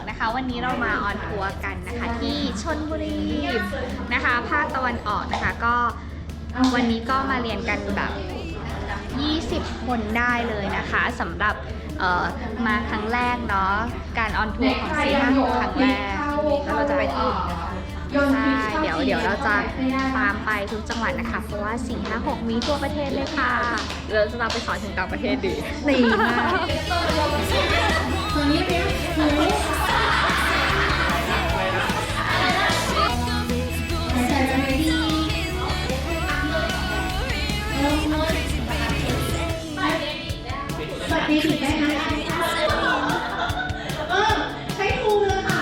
วันนี้เรามาออนทัวร์กันนะคะ ที่ชนบุรีนะคะ ภาคตะวันออกนะคะ ก็วันนี้ก็มาเรียนกันแบบ 20 คนได้เลยนะคะสำหรับเอ่อมาครั้งแรกเนาะการออนทัวร์ของซีห้าหกครั้งแรกแล้วเราจะไปที่อื่นใช่เดี๋ยวเดี๋ยวเราจะตามไปทุกจังหวัดนะคะ เพราะว่า4 5 6 มีทั่วประเทศเลยค่ะเราจะตามไปสอนถึงต่างประเทศดีดีมาก บัตรเดบิได้ไหมเอใช้ทูเลยค่ะ